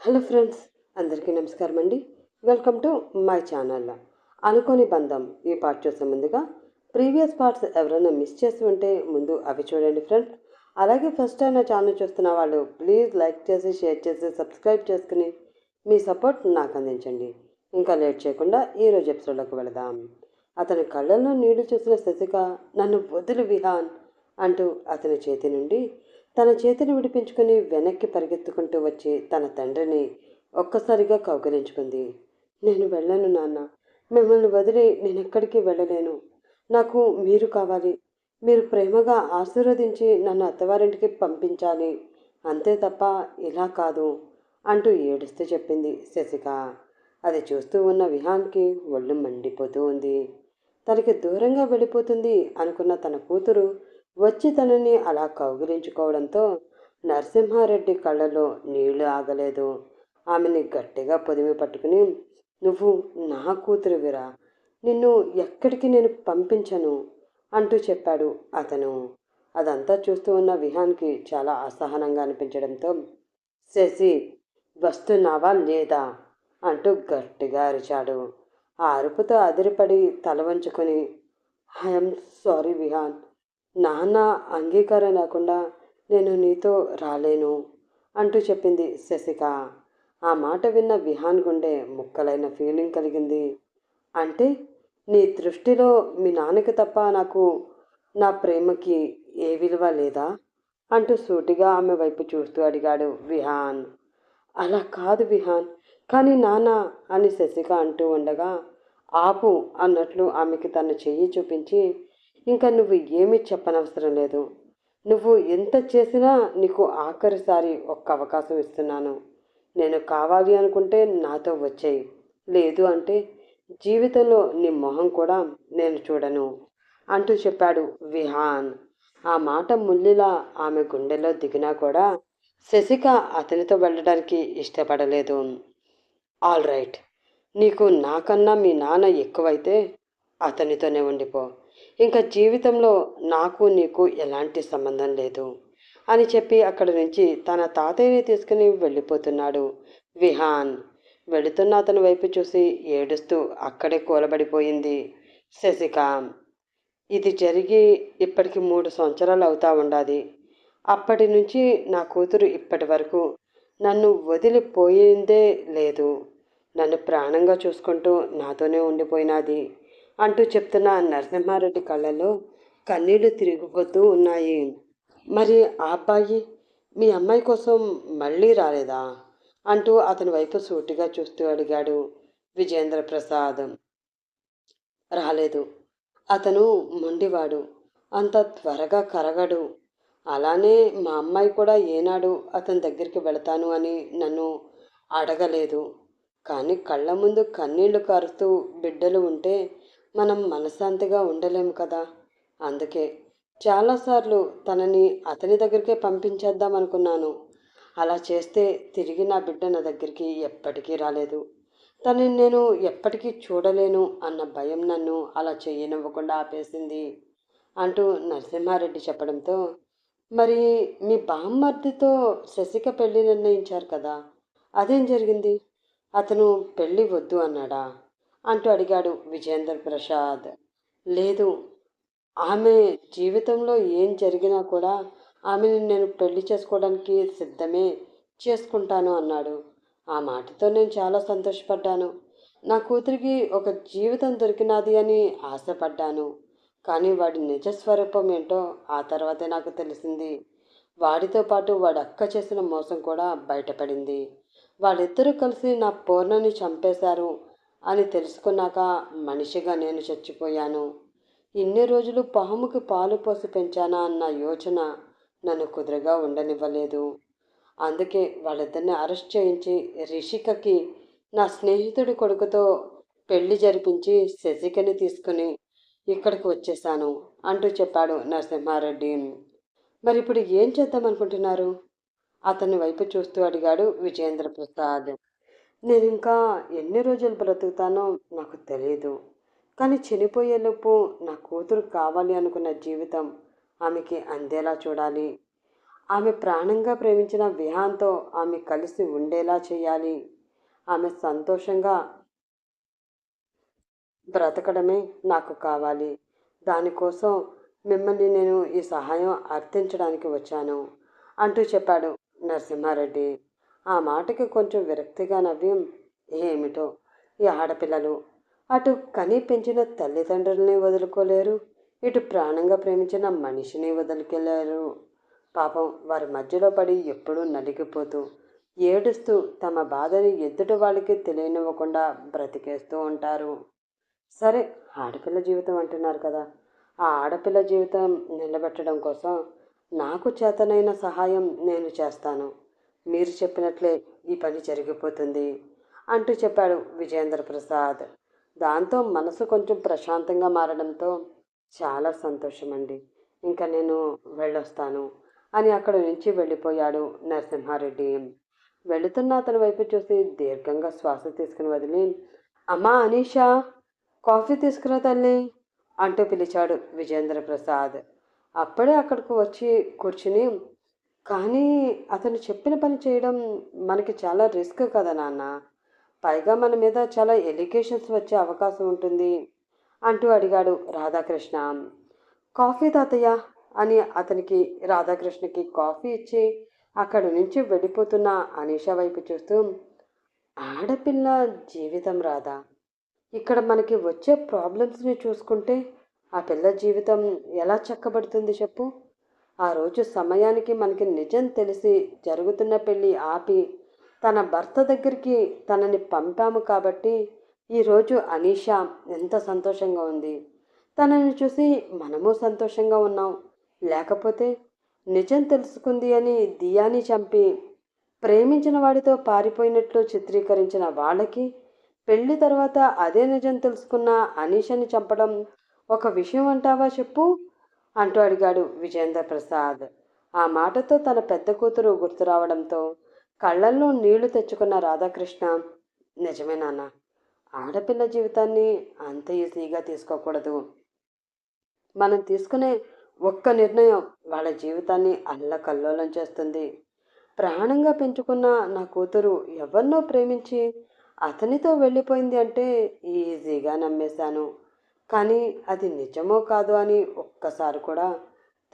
Hello friends అందరికీ నమస్కారం అండి వెల్కమ్ టు మై ఛానల్ అనుకోని బంధం ఈ పార్ట్ చూసే ముందుగా ప్రీవియస్ పార్ట్స్ ఎవరైనా మిస్ చేసి ఉంటే ముందు అవి చూడండి ఫ్రెండ్స్ అలాగే ఫస్ట్ టైం నా ఛానల్ చూస్తున్న వాళ్ళు ప్లీజ్ లైక్ చేసి షేర్ చేసి సబ్స్క్రైబ్ చేసుకుని మీ సపోర్ట్ నాకు అందించండి. ఇంకా లేట్ చేయకుండా ఈరోజు ఎపిసోడ్లోకి వెళదాం. అతని కళ్ళల్లో నీళ్ళు చూసిన శశిక నన్ను వదిలి విహాన్ అంటూ అతని చేతి నుండి తన చేతిని విడిపించుకుని వెనక్కి పరిగెత్తుకుంటూ వచ్చి తన తండ్రిని ఒక్కసారిగా కౌగలించుకుంది. నేను వెళ్ళను నాన్న. మిమ్మల్ని వదిలి నేను ఎక్కడికి వెళ్ళలేను. నాకు మీరు కావాలి. మీరు ప్రేమగా ఆశీర్వదించి నన్ను అత్తవారింటికి పంపించాలి. అంతే తప్ప ఇలా కాదు అంటూ ఏడుస్తూ చెప్పింది శశిక. అది చూస్తూ ఉన్న విహాన్కి ఒళ్ళు మండిపోతూ ఉంది. తనకి దూరంగా వెళ్ళిపోతుంది అనుకున్న తన కూతురు వచ్చి తనని అలా కౌగిలించుకోవడంతో నరసింహారెడ్డి కళ్ళలో నీళ్ళు ఆగలేదు. ఆమెని గట్టిగా పొదిమి పట్టుకుని నువ్వు నా కూతురువిరా. నిన్ను ఎక్కడికి నేను పంపించను? అంటూ చెప్పాడు అతను. అదంతా చూస్తూ ఉన్న విహాన్కి చాలా అసహనంగా అనిపించడంతో శశి వస్తున్నావా లేదా? అంటూ గట్టిగా అరిచాడు. ఆ అరుపుతో అదిరిపడి తల వంచుకొని ఐఎమ్ సారీ విహాన్. నాన్న అంగీకారం లేకుండా నేను నీతో రాలేను అంటూ చెప్పింది శశిక. ఆ మాట విన్న విహాన్ గుండె ముక్కలైన ఫీలింగ్ కలిగింది. అంటే నీ దృష్టిలో మీ నాన్నకి తప్ప నాకు నా ప్రేమకి ఏ విలువ లేదా? అంటూ సూటిగా ఆమె వైపు చూస్తూ అడిగాడు విహాన్. అలా కాదు విహాన్ కానీ నాన్న అని శశిక అంటూ ఉండగా ఆపు అన్నట్లు ఆమెకి తన చెయ్యి చూపించి ఇంకా నువ్వు ఏమీ చెప్పనవసరం లేదు. నువ్వు ఎంత చేసినా నీకు ఆఖరిసారి ఒక్క అవకాశం ఇస్తున్నాను. నేను కావాలి అనుకుంటే నాతో వచ్చేయి. లేదు అంటే జీవితంలో నీ మొహం కూడా నేను చూడను. అంటూ చెప్పాడు విహాన్. ఆ మాట ముల్లిలా ఆమె గుండెలో దిగినా కూడా శశిక అతనితో వెళ్ళడానికి ఇష్టపడలేదు. All right. నీకు నాకన్నా మీ నాన్న ఎక్కువైతే అతనితోనే ఉండిపో. ఇంకా జీవితంలో నాకు నీకు ఎలాంటి సంబంధం లేదు అని చెప్పి అక్కడి నుంచి తన తాతయ్యని తీసుకుని వెళ్ళిపోతున్నాడు విహాన్. వెళుతున్న అతని వైపు చూసి ఏడుస్తూ అక్కడే కూలబడిపోయింది శశిక. ఇది జరిగి ఇప్పటికి మూడు సంవత్సరాలు అవుతా ఉండాది. అప్పటి నుంచి నా కూతురు ఇప్పటి వరకు నన్ను వదిలిపోయిందే లేదు. నన్ను ప్రాణంగా చూసుకుంటూ నాతోనే ఉండిపోయినది. అంటూ చెప్తున్న నరసింహారెడ్డి కళ్ళలో కన్నీళ్ళు తిరిగిపోతూ ఉన్నాయి. మరి ఆ అబ్బాయి మీ అమ్మాయి కోసం మళ్ళీ రాలేదా? అంటూ అతని వైపు సూటిగా చూస్తూ అడిగాడు విజేంద్ర ప్రసాద్. రాలేదు. అతను మొండివాడు. అంత త్వరగా కరగడు. అలానే మా అమ్మాయి కూడా ఏనాడు అతని దగ్గరికి వెళతాను అని నన్ను అడగలేదు. కానీ కళ్ళ ముందు కన్నీళ్ళు కారుస్తూ బిడ్డలు ఉంటే మనం మనశ్శాంతిగా ఉండలేము కదా. అందుకే చాలాసార్లు తనని అతని దగ్గరికే పంపించేద్దాం అనుకున్నాను. అలా చేస్తే తిరిగి నా బిడ్డ నా దగ్గరికి ఎప్పటికీ రాలేదు. తనని నేను ఎప్పటికీ చూడలేను అన్న భయం నన్ను అలా చేయనివ్వకుండా ఆపేసింది అంటూ నరసింహారెడ్డి చెప్పడంతో మరి మీ బామ్మర్దితో శశిక పెళ్ళి నిర్ణయించారు కదా. అదేం జరిగింది? అతను పెళ్ళి వద్దు అన్నాడా? అంటూ అడిగాడు విజేంద్ర ప్రసాద్. లేదు ఆమె జీవితంలో ఏం జరిగినా కూడా ఆమెను నేను పెళ్ళి చేసుకోవడానికి సిద్ధమే చేసుకుంటాను అన్నాడు. ఆ మాటతో నేను చాలా సంతోషపడ్డాను. నా కూతురికి ఒక జీవితం దొరికినది అని ఆశపడ్డాను. కానీ వాడి నిజస్వరూపం ఏంటో ఆ తర్వాతే నాకు తెలిసింది. వాడితో పాటు వాడు అక్క చేసిన మోసం కూడా బయటపడింది. వాళ్ళిద్దరూ కలిసి నా పూర్ణని చంపేశారు. అని తెలుసుకున్నాక మనిషిగా నేను చచ్చిపోయాను. ఇన్ని రోజులు పాముకి పాలు పోసి పెంచానా అన్న యోచన నన్ను కుదురుగా ఉండనివ్వలేదు. అందుకే వాళ్ళిద్దరిని అరెస్ట్ చేయించి రిషికకి నా స్నేహితుడి కొడుకుతో పెళ్ళి జరిపించి శశికని తీసుకుని ఇక్కడికి వచ్చేసాను అంటూ చెప్పాడు నరసింహారెడ్డి. మరి ఇప్పుడు ఏం చేద్దాం అనుకుంటున్నారు? అతని వైపు చూస్తూ అడిగాడు విజేంద్ర ప్రసాద్ నేను ఇంకా ఎన్ని రోజులు బ్రతుకుతానో నాకు తెలియదు కానీ చనిపోయేలోపు నా కూతురు కావాలి అనుకున్న జీవితం ఆమెకి అందేలా చూడాలి. ఆమె ప్రాణంగా ప్రేమించిన విహాన్తో ఆమె కలిసి ఉండేలా చేయాలి. ఆమె సంతోషంగా బ్రతకడమే నాకు కావాలి. దానికోసం మిమ్మల్ని నేను ఈ సహాయం అర్థించడానికి వచ్చాను అంటూ చెప్పాడు నరసింహారెడ్డి. ఆ మాటకి కొంచెం విరక్తిగా నవ్వి ఏమిటో? ఈ ఆడపిల్లలు అటు కని పెంచిన తల్లిదండ్రుల్ని వదులుకోలేరు ఇటు ప్రాణంగా ప్రేమించిన మనిషిని వదులుకెళ్ళారు పాపం వారి మధ్యలో పడి ఎప్పుడూ నలిగిపోతూ ఏడుస్తూ తమ బాధని ఎదుటి వాళ్ళకి తెలియనివ్వకుండా బ్రతికేస్తూ ఉంటారు. సరే ఆడపిల్ల జీవితం అంటున్నారు కదా. ఆ ఆడపిల్ల జీవితం నిలబెట్టడం కోసం నాకు చేతనైన సహాయం నేను చేస్తాను. మీరు చెప్పినట్లే ఈ పని జరిగిపోతుంది అంటూ చెప్పాడు విజేంద్ర ప్రసాద్. దాంతో మనసు కొంచెం ప్రశాంతంగా మారడంతో చాలా సంతోషం అండి ఇంకా నేను వెళ్ళొస్తాను అని అక్కడి నుంచి వెళ్ళిపోయాడు నరసింహారెడ్డి. వెళుతున్న అతని వైపు చూసి దీర్ఘంగా శ్వాస తీసుకుని వదిలి అమ్మా అనీషా కాఫీ తీసుకురా తల్లి అంటూ పిలిచాడు విజేంద్ర ప్రసాద్. అప్పుడే అక్కడికి వచ్చి కూర్చుని కానీ అతను చెప్పిన పని చేయడం మనకి చాలా రిస్క్ కదా నాన్న. పైగా మన మీద చాలా ఎలిగేషన్స్ వచ్చే అవకాశం ఉంటుంది అంటూ అడిగాడు రాధాకృష్ణ. కాఫీ తాతయ్య అని అతనికి రాధాకృష్ణకి కాఫీ ఇచ్చి అక్కడి నుంచి వెళ్ళిపోతున్న అనీషా వైపు చూస్తూ ఆడపిల్ల జీవితం రాదా ఇక్కడ మనకి వచ్చే ప్రాబ్లమ్స్ని చూసుకుంటే ఆ పిల్ల జీవితం ఎలా చక్కబడుతుంది చెప్పు. ఆ రోజు సమయానికి మనకి నిజం తెలిసి జరుగుతున్న పెళ్ళి ఆపి తన భర్త దగ్గరికి తనని పంపాము కాబట్టి ఈరోజు అనీషా ఎంత సంతోషంగా ఉంది. తనని చూసి మనము సంతోషంగా ఉన్నాం. లేకపోతే నిజం తెలుసుకుంది అని దియాని చంపి ప్రేమించిన వాడితో పారిపోయినట్లు చిత్రీకరించిన వాళ్ళకి పెళ్ళి తర్వాత అదే నిజం తెలుసుకున్న అనీషని చంపడం ఒక విషయం అంటావా చెప్పు? అంటూ అడిగాడు విజేంద్ర ప్రసాద్ ఆ మాటతో తన పెద్ద కూతురు గుర్తు రావడంతో కళ్ళల్లో నీళ్ళు తెచ్చుకున్న రాధాకృష్ణ నిజమే నాన్న ఆడపిల్ల జీవితాన్ని అంత ఈజీగా తీసుకోకూడదు. మనం తీసుకునే ఒక్క నిర్ణయం వాళ్ళ జీవితాన్ని అల్లకల్లోలం చేస్తుంది. ప్రాణంగా పెంచుకున్న నా కూతురు ఎవరినో ప్రేమించి అతనితో వెళ్ళిపోయింది అంటే ఈజీగా నమ్మేశాను. కానీ అది నిజమో కాదు అని ఒక్కసారి కూడా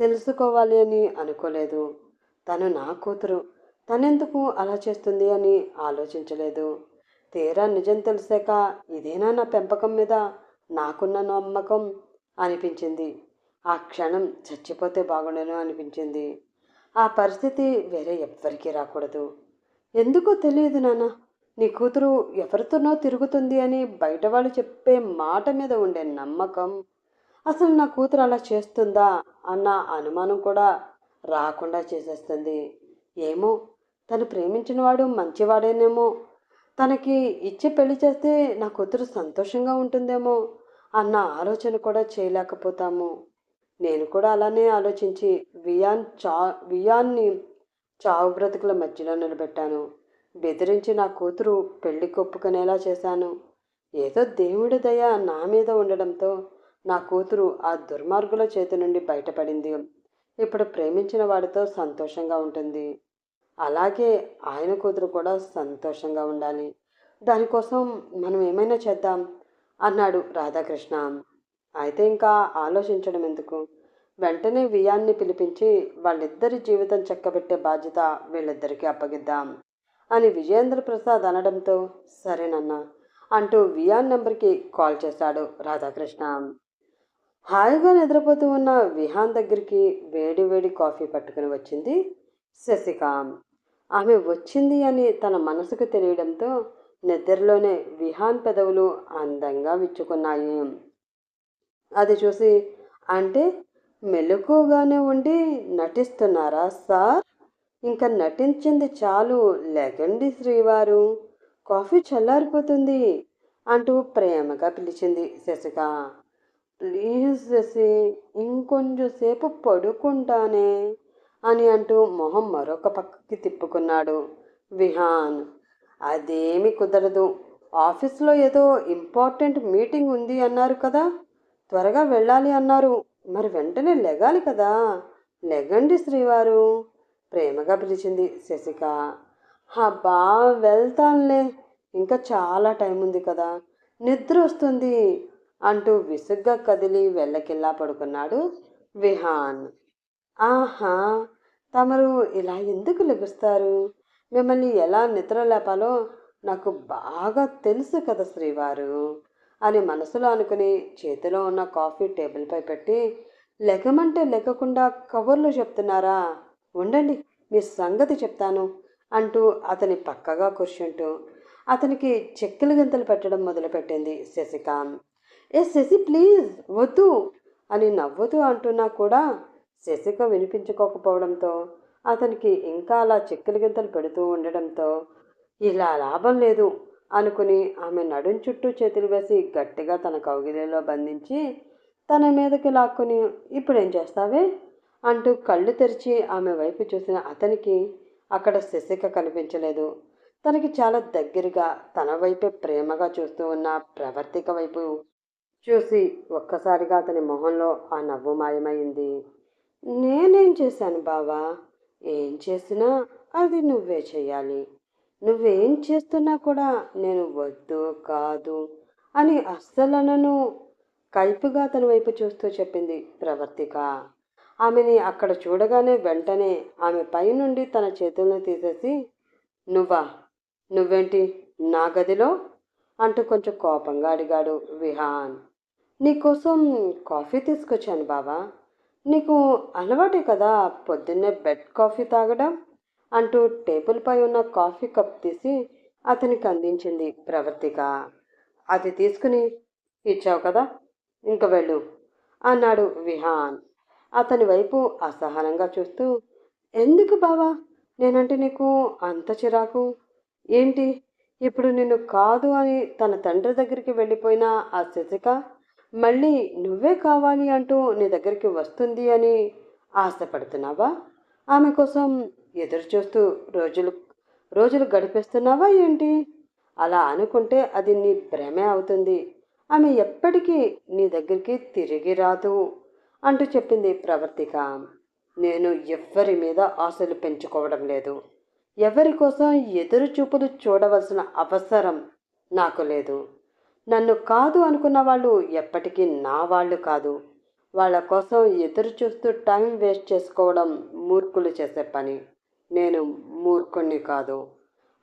తెలుసుకోవాలి అని అనుకోలేదు. తను నా కూతురు. తనెందుకు అలా చేస్తుంది అని ఆలోచించలేదు. తీరా నిజం తెలిసాక ఇదేనా నా పెంపకం మీద నాకున్న నమ్మకం అనిపించింది. ఆ క్షణం చచ్చిపోతే బాగుండను అనిపించింది. ఆ పరిస్థితి వేరే ఎవ్వరికీ రాకూడదు. ఎందుకో తెలియదు నాన్న. నీ కూతురు ఎవరితోనో తిరుగుతుంది అని బయట వాళ్ళు చెప్పే మాట మీద ఉండే నమ్మకం. అసలు నా కూతురు అలా చేస్తుందా అన్న అనుమానం కూడా రాకుండా చేసేస్తుంది. ఏమో తను ప్రేమించిన వాడు మంచివాడేనేమో. తనకి ఇచ్చి పెళ్ళి చేస్తే నా కూతురు సంతోషంగా ఉంటుందేమో అన్న ఆలోచన కూడా చేయలేకపోతాము. నేను కూడా అలానే ఆలోచించి వియాన్ చా వియాన్ని చావు బ్రతుకుల మధ్యలో నిలబెట్టాను. బెదిరించి నా కూతురు పెళ్ళి కొప్పుకునేలా చేశాను. ఏదో దేవుడి దయ నా మీద ఉండడంతో నా కూతురు ఆ దుర్మార్గుల చేతి నుండి బయటపడింది. ఇప్పుడు ప్రేమించిన వాడితో సంతోషంగా ఉంటుంది. అలాగే ఆయన కూతురు కూడా సంతోషంగా ఉండాలి. దానికోసం మనం ఏమైనా చేద్దాం? అన్నాడు రాధాకృష్ణ. అయితే ఇంకా ఆలోచించడం ఎందుకు? వెంటనే వియాన్ని పిలిపించి వాళ్ళిద్దరి జీవితం చక్కబెట్టే బాధ్యత వీళ్ళిద్దరికీ అప్పగిద్దాం. అని విజేంద్ర ప్రసాద్ అనడంతో సరేనన్నా అంటూ వియాన్ నెంబర్కి కాల్ చేశాడు రాధాకృష్ణ. హాయిగా నిద్రపోతూ ఉన్న విహాన్ దగ్గరికి వేడి వేడి కాఫీ పట్టుకుని వచ్చింది శశిక. ఆమె వచ్చింది అని తన మనసుకు తెలియడంతో నిద్రలోనే విహాన్ పెదవులు అందంగా విచ్చుకున్నాయి. అది చూసి అంటే మెలకుగానే ఉండి నటిస్తున్నారా సార్? ఇంకా నటించింది చాలు లేకండి శ్రీవారు. కాఫీ చల్లారిపోతుంది అంటూ ప్రేమగా పిలిచింది శశిక. ప్లీజ్ శశి ఇంకొంచెంసేపు పడుకుంటానే అని అంటూ మొహం మరొక పక్కకి తిప్పుకున్నాడు విహాన్. అదేమి కుదరదు. ఆఫీస్లో ఏదో ఇంపార్టెంట్ మీటింగ్ ఉంది అన్నారు కదా. త్వరగా వెళ్ళాలి అన్నారు. మరి వెంటనే లెగాలి కదా. లెగండి శ్రీవారు. ప్రేమగా పిలిచింది శశిక. హబ్బా వెళ్తానులే. ఇంకా చాలా టైం ఉంది కదా. నిద్ర వస్తుంది అంటూ విసుగ్గా కదిలి వెళ్ళకిల్లా పడుకున్నాడు విహాన్. ఆహా తమరు ఇలా ఎందుకు లెగుస్తారు? మిమ్మల్ని ఎలా నిద్ర లేపాలో నాకు బాగా తెలుసు కదా శ్రీవారు అని మనసులో అనుకుని చేతిలో ఉన్న కాఫీ టేబుల్పై పెట్టి లెగమంటే లెగకుండా కవర్లు చెప్తున్నారా? ఉండండి మీ సంగతి చెప్తాను అంటూ అతని పక్కగా కూర్చుంటూ అతనికి చెక్కులు గింతలు పెట్టడం మొదలుపెట్టింది శశిక. ఏ శశి ప్లీజ్ వద్దు అని నవ్వుతూ అంటున్నా కూడా శశిక వినిపించుకోకపోవడంతో అతనికి ఇంకా అలా చెక్కలు గింతలు పెడుతూ ఉండడంతో ఇలా లాభం లేదు అనుకుని ఆమె నడుం చుట్టూ చేతులు వేసి గట్టిగా తన కౌగిలిలో బంధించి తన మీదకి లాక్కుని ఇప్పుడేం చేస్తావే? అంటూ కళ్ళు తెరిచి ఆమె వైపు చూసిన అతనికి అక్కడ శశిక కనిపించలేదు. తనకి చాలా దగ్గరగా తన వైపే ప్రేమగా చూస్తూ ఉన్న ప్రవర్తిక వైపు చూసి ఒక్కసారిగా అతని మొహంలో ఆ నవ్వు మాయమైంది. నేనేం చేశాను బావా? ఏం చేసినా అది నువ్వే చేయాలి. నువ్వేం చేస్తున్నా కూడా నేను వద్దు కాదు అని అస్సలనను కైపుగా అతని వైపు చూస్తూ చెప్పింది ప్రవర్తిక. ఆమెని అక్కడ చూడగానే వెంటనే ఆమె పైనుండి తన చేతులను తీసేసి నువ్వా? నువ్వేంటి? నా గదిలో? అంటూ కొంచెం కోపంగా అడిగాడు విహాన్. నీకోసం కాఫీ తీసుకొచ్చాను బావా. నీకు అలవాటే కదా పొద్దున్నే బెడ్ కాఫీ తాగడం? అంటూ టేబుల్పై ఉన్న కాఫీ కప్ తీసి అతనికి అందించింది ప్రవర్తిక. అది తీసుకుని ఇచ్చావు కదా ఇంక వెళ్ళు అన్నాడు విహాన్. అతని వైపు అసహనంగా చూస్తూ ఎందుకు బావా? నేనంటే నీకు అంత చిరాకు? ఏంటి? ఇప్పుడు నిన్ను కాదు అని తన తండ్రి దగ్గరికి వెళ్ళిపోయిన ఆ శశిక మళ్ళీ నువ్వే కావాలి అంటూ నీ దగ్గరికి వస్తుంది అని ఆశపడుతున్నావా? ఆమె కోసం ఎదురు చూస్తూ రోజులు రోజులు గడిపేస్తున్నావా ఏంటి? అలా అనుకుంటే అది నీ భ్రమే అవుతుంది. ఆమె ఎప్పటికీ నీ దగ్గరికి తిరిగి రాదు. అంటూ చెప్పింది ప్రవర్తిక. నేను ఎవ్వరి మీద ఆశలు పెంచుకోవడం లేదు. ఎవరి కోసం ఎదురు చూపులు చూడవలసిన అవసరం నాకు లేదు. నన్ను కాదు అనుకున్న వాళ్ళు ఎప్పటికీ నా వాళ్ళు కాదు. వాళ్ళ కోసం ఎదురు చూస్తూ టైం వేస్ట్ చేసుకోవడం మూర్ఖులు చేసే పని. నేను మూర్ఖుణ్ణి కాదు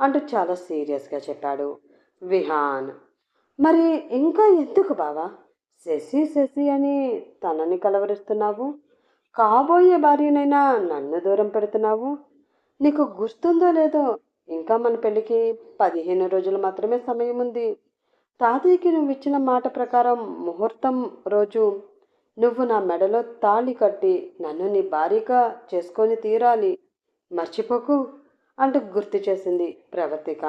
అంటూ చాలా సీరియస్గా చెప్పాడు విహాన్. మరి ఇంకా ఎందుకు బావా? శశి శశి అని తనని కలవరిస్తున్నావు? కాబోయే భార్యనైనా నన్ను దూరం పెడుతున్నావు? నీకు గుర్తుందో లేదో? ఇంకా మన పెళ్ళికి పదిహేను రోజులు మాత్రమే సమయం ఉంది. తాతయ్యకి నువ్వు ఇచ్చిన మాట ప్రకారం ముహూర్తం రోజు నువ్వు నా మెడలో తాళి కట్టి నన్ను నీ భార్యగా చేసుకొని తీరాలి. మర్చిపోకు అంటూ గుర్తు చేసింది ప్రవర్తిక.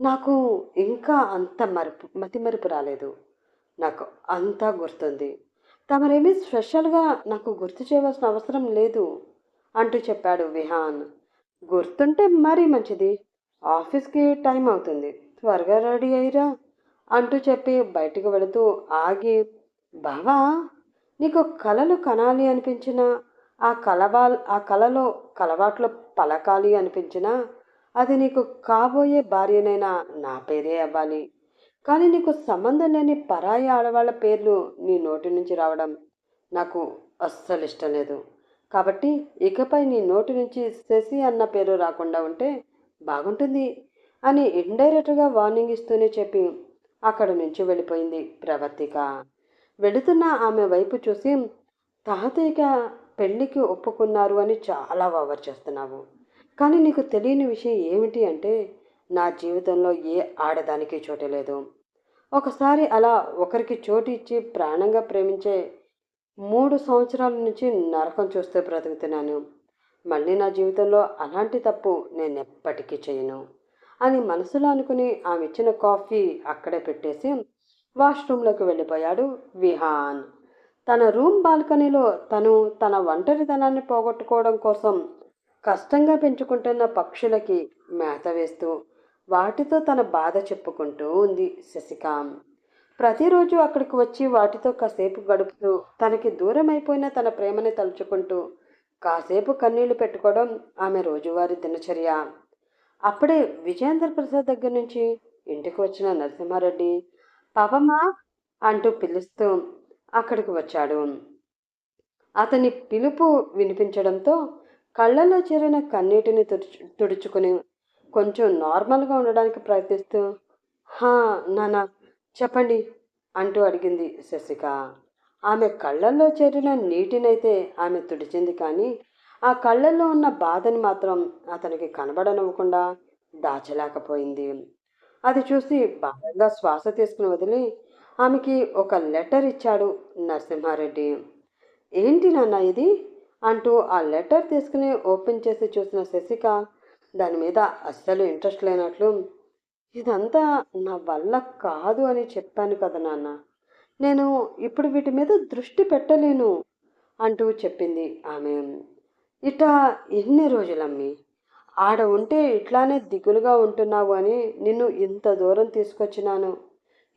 నాకు ఇంకా అంత మరుపు మతి మరుపు రాలేదు. నాకు అంతా గుర్తుంది. తమరేమీ స్పెషల్గా నాకు గుర్తు చేయవలసిన అవసరం లేదు అంటూ చెప్పాడు విహాన్. గుర్తుంటే మరీ మంచిది. ఆఫీస్కి టైం అవుతుంది. త్వరగా రెడీ అయ్యిరా అంటూ చెప్పి బయటికి వెళుతూ ఆగి బావా నీకు కళలు కనాలి అనిపించిన ఆ కలవా ఆ కలలో కలవాట్లో పలకాలి అనిపించినా అది నీకు కాబోయే భార్యనైనా నా పేరే అవ్వాలి. కానీ నీకు సంబంధం లేని పరాయి ఆడవాళ్ళ పేర్లు నీ నోటి నుంచి రావడం నాకు అస్సలు ఇష్టం లేదు. కాబట్టి ఇకపై నీ నోటి నుంచి శశి అన్న పేరు రాకుండా ఉంటే బాగుంటుంది అని ఇండైరెక్ట్గా వార్నింగ్ ఇస్తూనే చెప్పి అక్కడ నుంచి వెళ్ళిపోయింది ప్రవర్తిక. వెళుతున్న ఆమె వైపు చూసి తాతయ్యక పెళ్ళికి ఒప్పుకున్నారు అని చాలా ఓవర్ చేస్తున్నావు. కానీ నీకు తెలియని విషయం ఏమిటి అంటే నా జీవితంలో ఏ ఆడదానికి చోటు లేదు. ఒకసారి అలా ఒకరికి చోటు ఇచ్చి ప్రాణంగా ప్రేమించే మూడు సంవత్సరాల నుంచి నరకం చూస్తే బ్రతుకుతున్నాను. మళ్ళీ నా జీవితంలో అలాంటి తప్పు నేను ఎప్పటికీ చేయను అని మనసులో అనుకుని ఆమె ఇచ్చిన కాఫీ అక్కడే పెట్టేసి వాష్రూమ్లోకి వెళ్ళిపోయాడు విహాన్. తన రూమ్ బాల్కనీలో తను తన ఒంటరితనాన్ని పోగొట్టుకోవడం కోసం కష్టంగా పెంచుకుంటున్న పక్షులకి మేత వేస్తూ వాటితో తన బాధ చెప్పుకుంటూ ఉంది శశికాం. ప్రతిరోజు అక్కడికి వచ్చి వాటితో కాసేపు గడుపుతూ తనకి దూరం అయిపోయిన తన ప్రేమని తలుచుకుంటూ కాసేపు కన్నీళ్ళు పెట్టుకోవడం ఆమె రోజువారీ దినచర్య. అప్పుడే విజయేంద్ర ప్రసాద్ దగ్గర నుంచి ఇంటికి వచ్చిన నరసింహారెడ్డి పాపమ్మా అంటూ పిలుస్తూ అక్కడికి వచ్చాడు. అతని పిలుపు వినిపించడంతో కళ్ళలో చేరిన కన్నీటిని తుడుచు తుడుచుకుని కొంచెం నార్మల్గా ఉండడానికి ప్రయత్నిస్తూ హా నానా చెప్పండి అంటూ అడిగింది శశిక. ఆమె కళ్ళల్లో చేరిన నీటినైతే ఆమె తుడిచింది కానీ ఆ కళ్ళల్లో ఉన్న బాధని మాత్రం అతనికి కనబడనివ్వకుండా దాచలేకపోయింది. అది చూసి బాగా శ్వాస తీసుకుని వదిలి ఆమెకి ఒక లెటర్ ఇచ్చాడు నరసింహారెడ్డి. ఏంటి నాన్న ఇది? అంటూ ఆ లెటర్ తీసుకుని ఓపెన్ చేసి చూసిన శశిక దాని మీద అస్సలు ఇంట్రెస్ట్ లేనట్లు ఇదంతా నా వల్ల కాదు అని చెప్పాను కదా నాన్న. నేను ఇప్పుడు వీటి మీద దృష్టి పెట్టలేను అంటూ చెప్పింది ఆమె. ఇట ఎన్ని రోజులమ్మి? ఆడ ఉంటే ఇట్లానే దిగులుగా ఉంటున్నావు అని నిన్ను ఇంత దూరం తీసుకొచ్చినాను.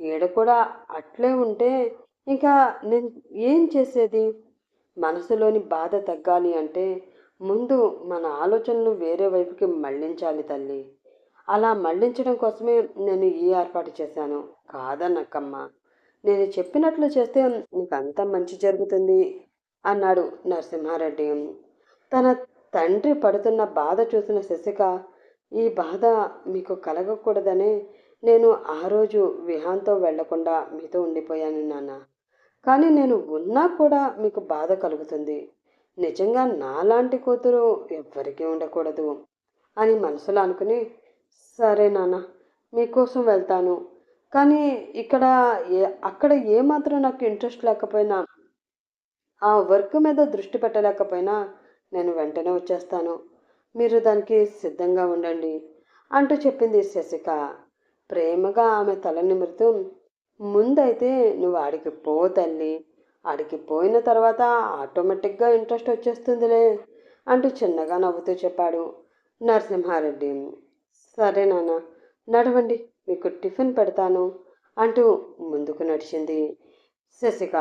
ఈడ కూడా అట్లే ఉంటే ఇంకా నేను ఏం చేసేది? మనసులోని బాధ తగ్గాలి అంటే ముందు మన ఆలోచనలు వేరే వైపుకి మళ్ళించాలి తల్లి. అలా మళ్ళించడం కోసమే నేను ఈ ఏర్పాటు చేశాను. కాదన్నక్కమ్మ నేను చెప్పినట్లు చేస్తే నీకు అంత మంచి జరుగుతుంది అన్నాడు నరసింహారెడ్డి. తన తండ్రి పడుతున్న బాధ చూసిన శశిక ఈ బాధ మీకు కలగకూడదనే నేను ఆ రోజు విహాంతో వెళ్ళకుండా మీతో ఉండిపోయాను నాన్న. కానీ నేను ఉన్నా కూడా మీకు బాధ కలుగుతుంది. నిజంగా నాలాంటి కూతురు ఎవ్వరికీ ఉండకూడదు అని మనసులో అనుకుని సరే నాన్న మీకోసం వెళ్తాను. కానీ ఇక్కడ ఏ అక్కడ ఏమాత్రం నాకు ఇంట్రెస్ట్ లేకపోయినా ఆ వర్క్ మీద దృష్టి పెట్టలేకపోయినా నేను వెంటనే వచ్చేస్తాను. మీరు దానికి సిద్ధంగా ఉండండి అంటూ చెప్పింది శశిక. ప్రేమగా ఆమె తల నిమురుతూ ముందైతే నువ్వు ఆడికి పో తల్లి ఆడికి పోయిన తర్వాత ఆటోమేటిక్గా ఇంట్రెస్ట్ వచ్చేస్తుందిలే అంటూ చిన్నగా నవ్వుతూ చెప్పాడు నరసింహారెడ్డి. సరే నాన్న నడవండి మీకు టిఫిన్ పెడతాను అంటూ ముందుకు నడిచింది శశిక.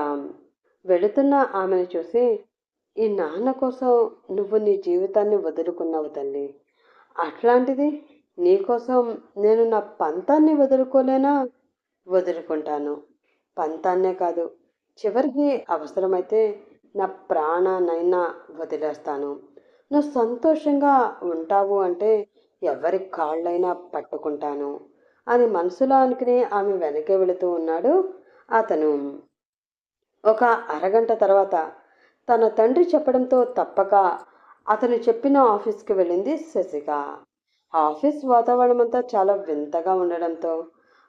వెళుతున్న ఆమెను చూసి ఈ నాన్న కోసం నువ్వు నీ జీవితాన్ని వదులుకున్నావు తల్లి. అట్లాంటిది నీకోసం నేను నా పంతాన్ని వదులుకోలేనా? వదులుకుంటాను. పంతాన్నే కాదు చివరికి అవసరమైతే నా ప్రాణానైనా వదిలేస్తాను. నువ్వు సంతోషంగా ఉంటావు అంటే ఎవరి కాళ్ళైనా పట్టుకుంటాను. అని మనసులో అనుకుని ఆమె వెనకే వెళుతూ ఉన్నాడు అతను. ఒక అరగంట తర్వాత తన తండ్రి చెప్పడంతో తప్పక అతను చెప్పిన ఆఫీస్కి వెళ్ళింది శశిక. ఆఫీస్ వాతావరణం అంతా చాలా వింతగా ఉండడంతో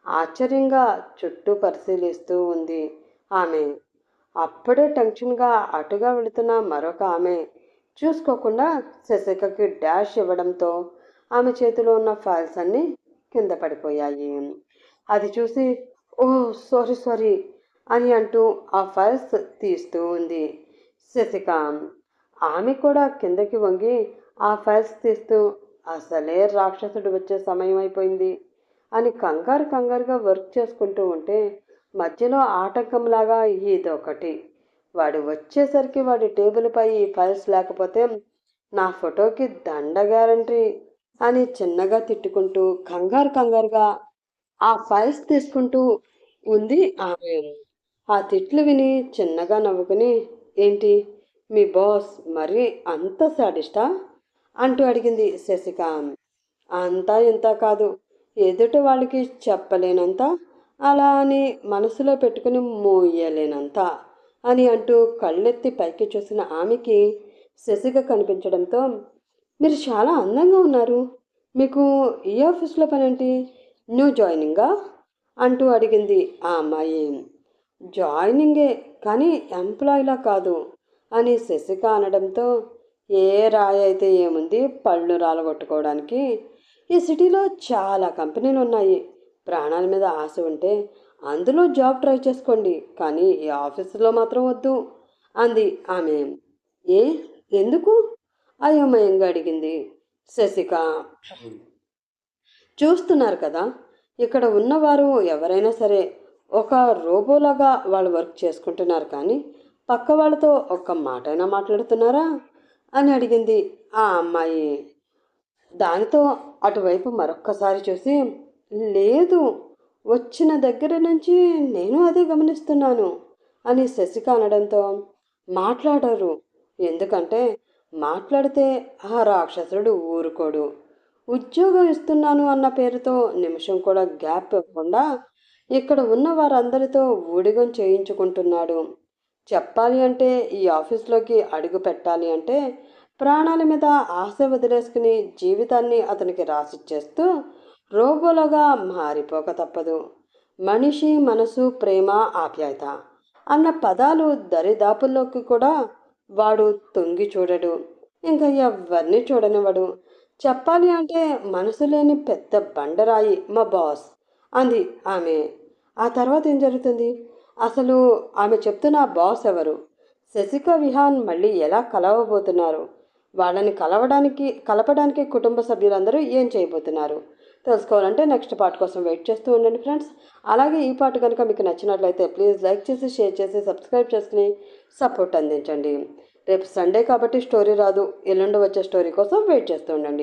ఆశ్చర్యంగా చుట్టూ పరిశీలిస్తూ ఉంది. ఆమె. అప్పుడే టెన్షన్గా అటుగా వెళుతున్న మరొక ఆమె. చూసుకోకుండా శశికకి డాష్ ఇవ్వడంతో ఆమె చేతిలో ఉన్న ఫైల్స్ అన్నీ కింద పడిపోయాయి. అది చూసి ఓ సారీ సారీ అని అంటూ ఆ ఫైల్స్ తీస్తూ ఉంది శశిక. ఆమె కూడా కిందకి వంగి ఆ ఫైల్స్ తీస్తూ అసలే రాక్షసుడు వచ్చే సమయం అయిపోయింది అని కంగారు కంగారుగా వర్క్ చేసుకుంటూ ఉంటే మధ్యలో ఆటంకంలాగా ఇదొకటి. వాడు వచ్చేసరికి వాడి టేబుల్పై ఈ ఫైల్స్ లేకపోతే నా ఫోటోకి దండ గ్యారంటీ అని చిన్నగా తిట్టుకుంటూ కంగారు కంగారుగా ఆ ఫైల్స్ తీసుకుంటూ ఉంది ఆమె. ఆ తిట్లు విని చిన్నగా నవ్వుకుని ఏంటి? మీ బాస్ మరి అంత సాడిస్టా? అంటూ అడిగింది శశిక అంతా ఇంత కాదు. ఎదుటి వాళ్ళకి చెప్పలేనంత అలా అని మనసులో పెట్టుకుని మోయలేనంత అని అంటూ కళ్ళెత్తి పైకి చూసిన ఆమెకి శశిక కనిపించడంతో మీరు చాలా అందంగా ఉన్నారు. మీకు ఈ ఆఫీస్లో పనేంటి? న్యూ జాయినింగా? అంటూ అడిగింది ఆ అమ్మాయి. జాయినింగే కానీ ఎంప్లాయీలా కాదు అని శశిక అనడంతో ఏ రాయి అయితే ఏముంది పళ్ళు రాలగొట్టుకోవడానికి? ఈ సిటీలో చాలా కంపెనీలు ఉన్నాయి ప్రాణాల మీద ఆశ ఉంటే అందులో జాబ్ ట్రై చేసుకోండి కానీ ఈ ఆఫీసులో మాత్రం వద్దు. అంది ఆమె. ఏ? ఎందుకు? అయోమయంగా అడిగింది శశిక. చూస్తున్నారు కదా ఇక్కడ ఉన్నవారు ఎవరైనా సరే ఒక రోబోలాగా వాళ్ళు వర్క్ చేసుకుంటున్నారు కానీ పక్క వాళ్ళతో ఒక్క మాటైనా మాట్లాడుతున్నారా? అని అడిగింది ఆ అమ్మాయి. దానితో అటువైపు మరొక్కసారి చూసి లేదు వచ్చిన దగ్గర నుంచి నేను అదే గమనిస్తున్నాను అని శశిక అనడంతో మాట్లాడరు. ఎందుకంటే మాట్లాడితే ఆ రాక్షసుడు ఊరుకోడు. ఉద్యోగం ఇస్తున్నాను అన్న పేరుతో నిమిషం కూడా గ్యాప్ ఇవ్వకుండా ఇక్కడ ఉన్న వారందరితో ఊడిగం చేయించుకుంటున్నాడు. చెప్పాలి అంటే ఈ ఆఫీస్లోకి అడుగు పెట్టాలి అంటే ప్రాణాల మీద ఆశ వదిలేసుకుని జీవితాన్ని అతనికి రాసిచ్చేస్తూ రోబోలుగా మారిపోక తప్పదు. మనిషి మనసు ప్రేమ ఆప్యాయత అన్న పదాలు దరిదాపుల్లోకి కూడా వాడు తొంగి చూడడు. ఇంకా ఎవరిని చూడనివాడు చెప్పాలి అంటే మనసు లేని పెద్ద బండరాయి మా బాస్ అంది ఆమె. ఆ తర్వాత ఏం జరుగుతుంది? అసలు ఆమె చెప్తున్న బాస్ ఎవరు? శశిక విహాన్ మళ్ళీ ఎలా కలవబోతున్నారు? వాళ్ళని కలవడానికి కలపడానికి కుటుంబ సభ్యులందరూ ఏం చేయబోతున్నారు? తెలుసుకోవాలంటే నెక్స్ట్ పార్ట్ కోసం వెయిట్ చేస్తూ ఉండండి ఫ్రెండ్స్. అలాగే ఈ పాట కనుక మీకు నచ్చినట్లయితే ప్లీజ్ లైక్ చేసి షేర్ చేసి సబ్స్క్రైబ్ చేసుకుని సపోర్ట్ అందించండి. రేపు సండే కాబట్టి స్టోరీ రాదు. ఎల్లుండి వచ్చే స్టోరీ కోసం వెయిట్ చేస్తూ ఉండండి.